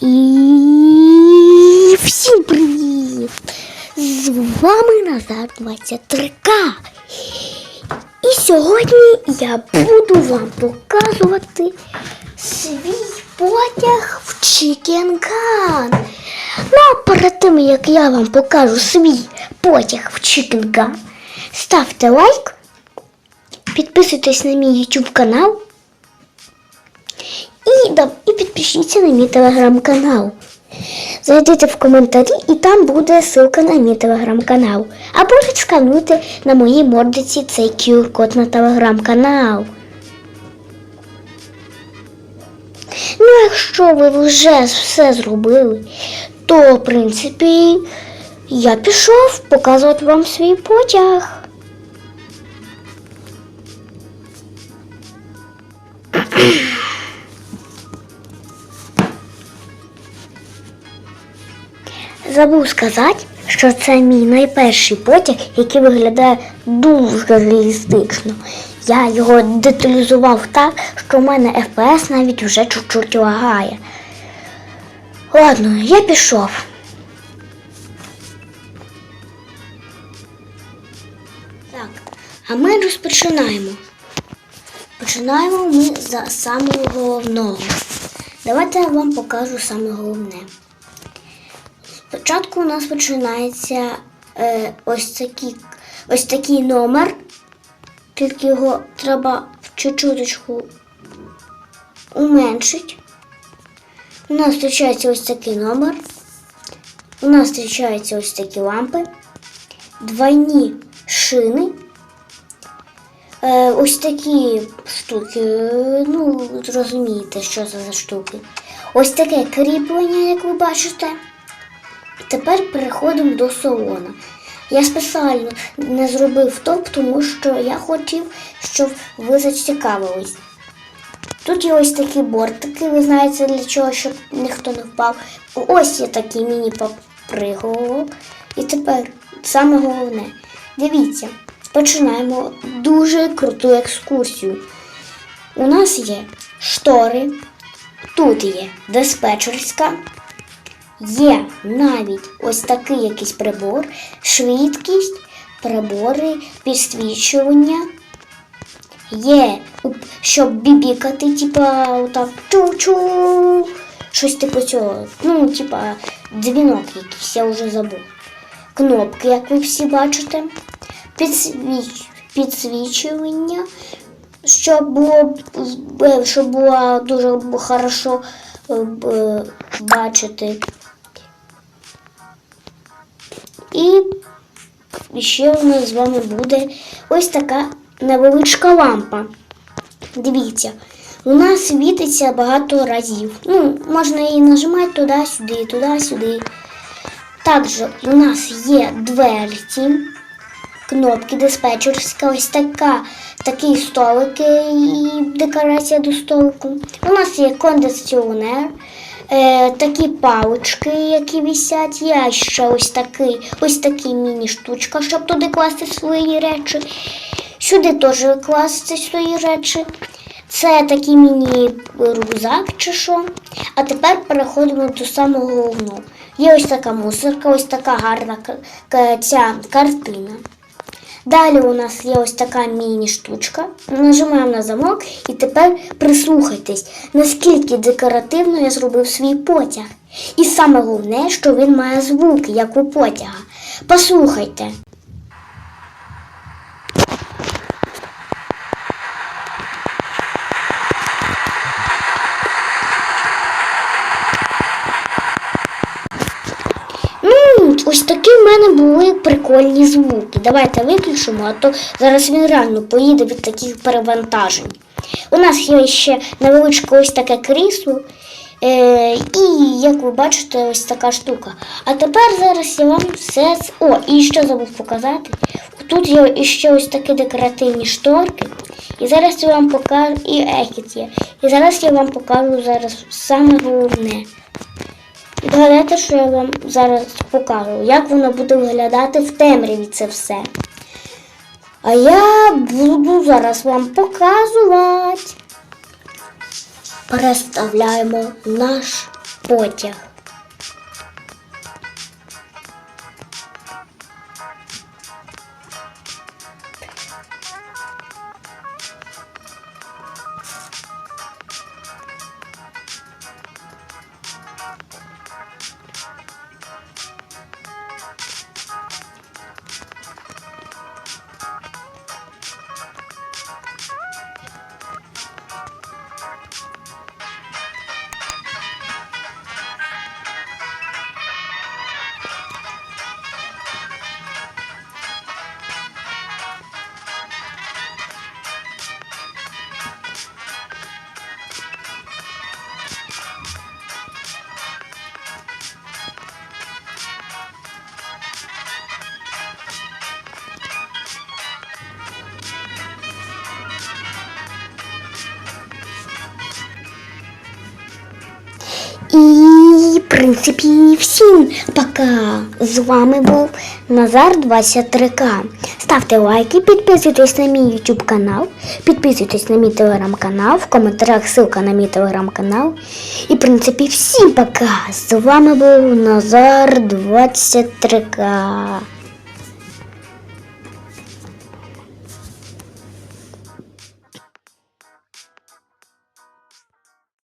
І всім привіт! З вами Назар 23К. І сьогодні я буду вам показувати свій потяг в Чікенган. Ну а перед тим, як я вам покажу свій потяг в Чікенган, ставте лайк, підписуйтесь на мій YouTube канал. І, да, і підпишіться на мій телеграм-канал. Зайдіть в коментарі і там буде ссылка на мій телеграм-канал. Або скануйте на моїй мордиці цей QR-код на телеграм-канал. Ну, якщо ви вже все зробили, то, в принципі, я пішов показувати вам свій потяг. Забув сказати, що це мій найперший потяг, який виглядає дуже реалістично. Я його деталізував так, що в мене FPS навіть вже чуть-чуть лагає. Ладно, я пішов. Так, а ми розпочинаємо. Починаємо ми за самого головного. Давайте я вам покажу саме головне. Спочатку у нас починається е, ось, такий, ось такий номер, тільки його треба чуть-чуточку уменшити. У нас зустрічається ось такий номер. У нас зустрічаються ось такі лампи, двойні шини. Е, ось такі штуки, ну, зрозумієте, що це за штуки. Ось таке кріплення, як ви бачите. Тепер переходимо до салона. Я спеціально не зробив топ, тому що я хотів, щоб ви зацікавились. Тут є ось такі бортики, ви знаєте для чого, щоб ніхто не впав. Ось є такий міні-поприголовок. І тепер саме головне. Дивіться, починаємо дуже круту екскурсію. У нас є штори, тут є диспетчерська. Є навіть ось такий якийсь прибор, швидкість, прибори, підсвічування. Є, щоб бібікати, типа отак чу-чу. Щось типу цього. Ну, типа дзвінок якийсь, я вже забув. Кнопки, як ви всі бачите. Підсвіч... Підсвічування, щоб було, щоб було дуже хорошо е, бачити. І ще у нас з вами буде ось така невеличка лампа. Дивіться, у нас світиться багато разів. Ну, можна її нажимати туди-сюди, туди-сюди. Також у нас є дверці, кнопки диспетчерська, ось така, такий столик і декорація до столику. У нас є кондиціонер, е, такі палички, які висять. Є ще ось такий, ось такий міні-штучка, щоб туди класти свої речі. Сюди теж класти свої речі. Це такий міні-рюкзак чи що. А тепер переходимо до самого головного. Є ось така мусорка, ось така гарна ця картина. Далі у нас є ось така міні-штучка. Нажимаємо на замок і тепер прислухайтесь, наскільки декоративно я зробив свій потяг. І саме головне, що він має звуки, як у потяга. Послухайте. Ну, ось такі в мене були прикольні звуки. Давайте виключимо, а то зараз він реально поїде від таких перевантажень. У нас є ще невеличке ось таке крісло. Е, і, як ви бачите, ось така штука. А тепер зараз я вам все. О, і ще забув показати. Тут є ще ось такі декоративні шторки. І зараз я вам покажу. І ехіт є. І зараз я вам покажу зараз саме головне. Відгадайте, що я вам зараз покажу, як воно буде виглядати в темряві це все. А я буду зараз вам показувати. Переставляємо наш потяг. Принципі, всім пока. З вами був Назар 23К. Ставте лайки, підписуйтесь на мій YouTube канал, підписуйтесь на мій телеграм-канал, в коментарях ссылка на мій телеграм-канал. І, в принципі, всім пока. З вами був Назар 23К.